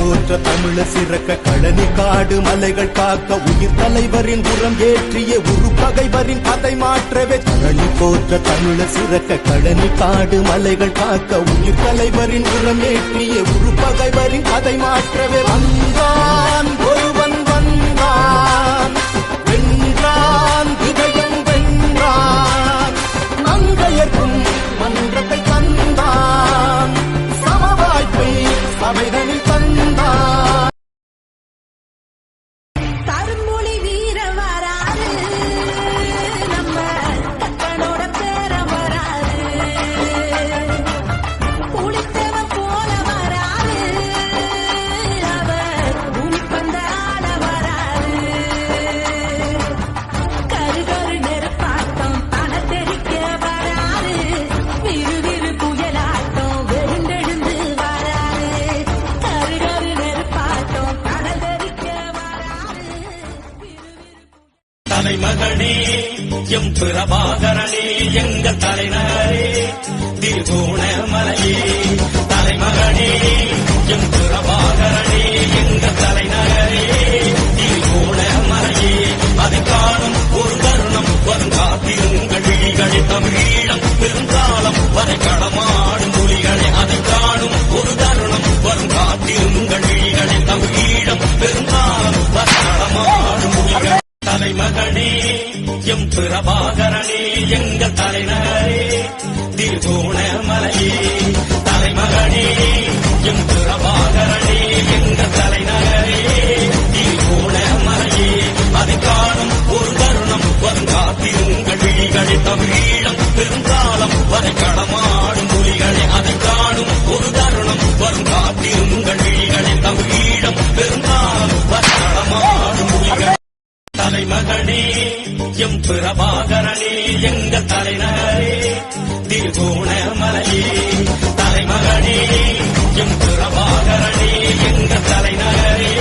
போற்ற தமிழ சிறக்க கழனி காடு மலைகள் காக்க உயிர் தலைவரின் உரம் ஏற்றிய உரு பகைவரின் கதை மாற்றவே. கழனி போற்ற தமிழ சிறக்க கழனி காடு மலைகள் காக்க உயிர் தலைவரின் உரம் ஏற்றிய உரு பகைவரின் கதை மாற்றவே. தலைமகனே எம் பிரபாகரனே எங்கள் தலைநகரே திருகோண திருகோணமலையே தலைமகனே எம் பிரபாகரனே எங்கள் தலைநகரே திருகோண மலையே. அதை காணும் ஒரு தருணம் வரும் காத்திருங்கள் விழிகளே தமிழீழம் தாய் மகனே எம் பிரபாகரனே எங்கள் தலைநகரே திருகோணமலையே. தலைமகனே எம் பிரபாகரனே எங்கள் தலைநகரே திருகோணமலையே. அதை காணும் ஒரு தருணம் வரும் காத்திருங்கள் விழிகளை தமிழீழம் பெருங்காலம் வரை கடமா. தலைமகனே எம் பிரபாகரனே எங்கள் தலைநகரே திருகோண மலையே தலைமகனே எம் பிரபாகரனே எங்கள் தலைநகரே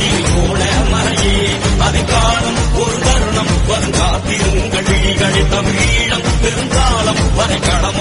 திருகோண மலையே அதை காணும் ஒரு தருணம் வருங்காத்திருங்கள் காத்திருங்கள் தமிழீழம் பெருங்காலம் வரை களமா